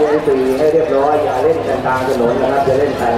เรียนฟรีให้เรียบร้อยอย่าเล่นกันกลางถนนนะครับจะเล่นกัน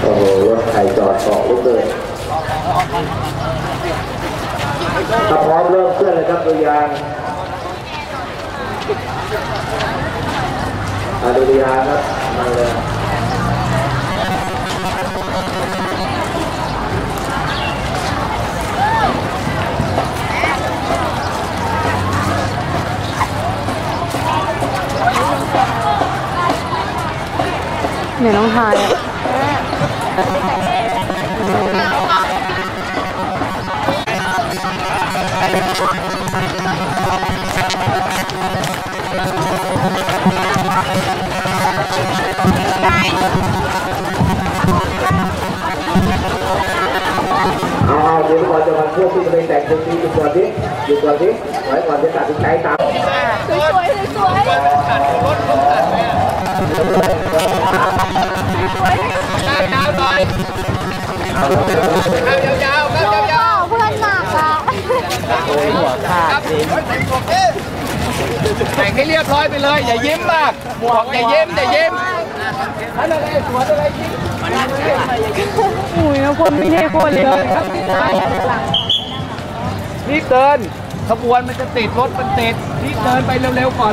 โอ้โหรถไถจอดเกาะลุกเลยถ้าพร้อมเริ่มเคลื่อนเลยครับตัวยางอาดูยางครับมาเลย เนี่ยน้องทายอะเอาเอาเดี๋ยวก่อนจะมาพวกที่จะไปแต่งชุดนี้หยุดก่อนดิหยุดก่อนดิไว้ก่อนจะตัดสินใจตามสวยๆสวย เอาเอาเอาๆโลโก้เพื่อนหนักอะแต่งให้เรียบร้อยไปเลย อย่ายิ้มมากบอกอย่ายิ้มอย่ายิ้มอุ้ยนะคนไม่เท่คนเลยรีบเดินขบวนมันจะติดรถมันติดรีบเดินไปเร็วๆก่อน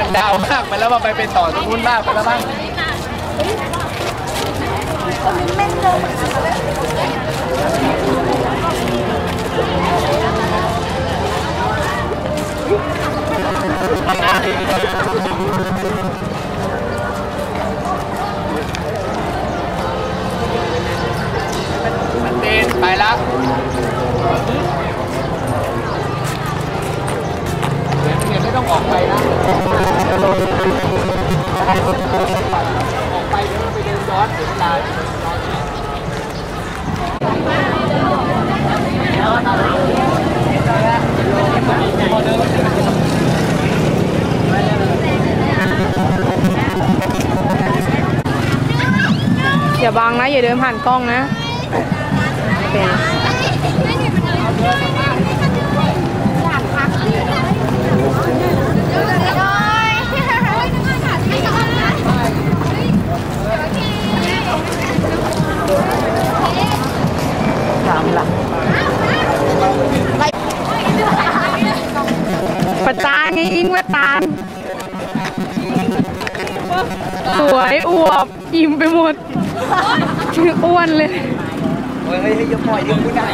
มันดาวมากไปแล้วมาไปเป็นต่อตรงนู้นมากไปแล้วบ้างมันเดินไปแล้วเดี๋ยวเดี๋ยวไม่ ต้องออกไปนะ ออกไปเดี๋ยวไปเดินย้อนเสียเวลาอย่าบังนะ อย่าเดินผ่านกล้องนะเป็นป อิ่มไปหมดอ้วนเลยเฮ้ยเฮ้ยอย่าปล่อยดิคุณนาย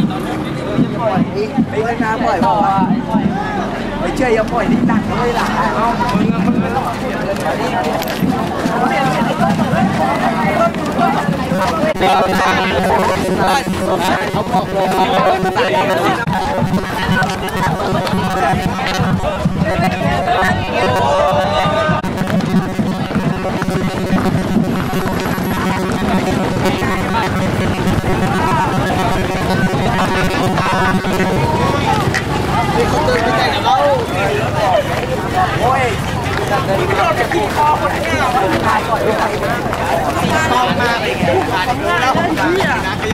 ปล่อยดิเฮ้ยคุณนาปล่อยบอกว่าไม่เชื่ออย่าปล่อยดิหนักเลยล่ะเสี่คอคนนี้เราต้องขาดคนนี้มากสี่คอมากเลยเนี่ยขาดเยอะมากเลยนะ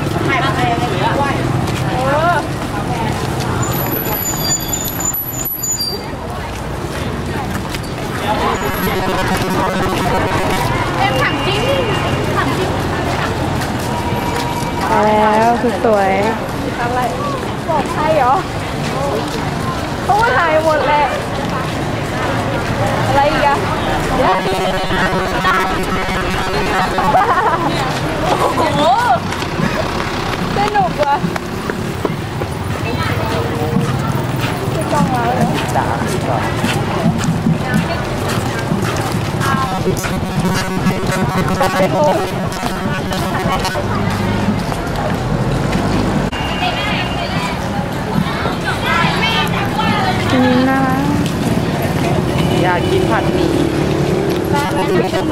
ถามจริงมาแล้วสุดสวยบอกใครเหรอเขาก็ถ่ายหมดแหละอะไรอีกอะโอ้โหสนุกว่ะจะกล้องเราเลยสา นี่น่ารักอยากกินผัดหมี่อยู่ไปสอง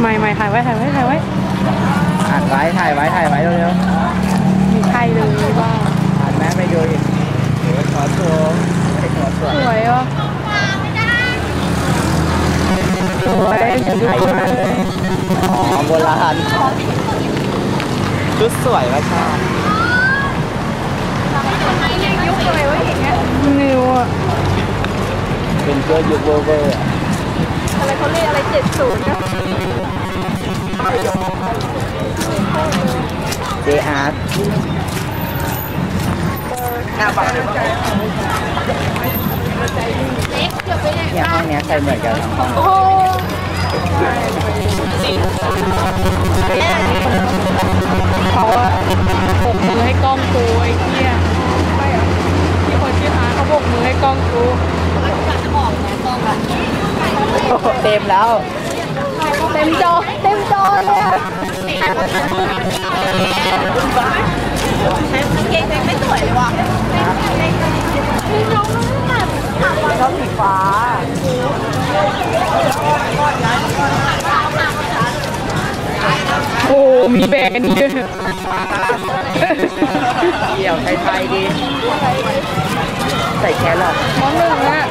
ไม่ไม่ถ่ายไว้ถ่ายไว้ถ่ายไว้อ่านไว้ถ่ายไว้ถ่ายไว้เร็วมีใครเลยบ้างๆอ่านแม่ไปดูดิเดี๋ยวขอโชว์ให้ขอสวยสวยอะสวยสวยอ๋อโบราณชุดสวยว่าชอบยุคอะไรวะอย่างเงี้ยนิวอะเป็นเสื้อยุคเวอร์เวอร์ อะไรเขาเรียกอะไรเจ็ดศูนย์นะ เจอาร์หน้าบังเล็กเดี๋ยวไปไหนเนี่ยห้องเนี้ยใส่เหมือนกันทั้งห้องโอ้โหเขาอะโบกมือให้กล้องกูไอ้เหี้ยไม่หรอที่คนชื่ออาเขาโบกมือให้กล้องกู โอ้โหเต็มแล้ว เต็มจอ เต็มจอเลยอะเกงไม่สวยเลยว่ะน้องน่ารักชอบสีฟ้าโอ้ มีแบรนด์เยอะเดี่ยวไทยๆดี ใส่แครอทมอหนึ่งอะ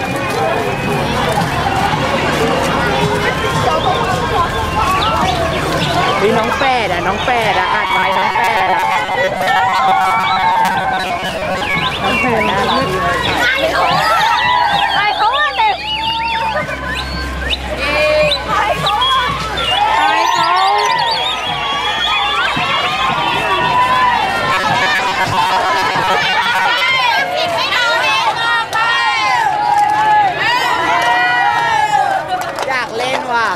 นี่น้องแปดอะ น้องแปดอะอ่านไปน้องแปดอะน้องแปดน่ารักดีเลยค่ะ ไอ้เขาว่าเด็กไอ้เขาว่า ตายเขา ผิดไม่เอาเองออกไป อยากเล่นว่ะ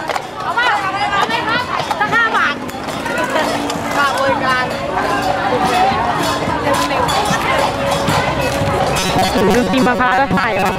เอามาเอาไปเอาไปครับสักห้าบาท ฝากบริการ ดูกินมะพร้าแล้วใส่เหรอ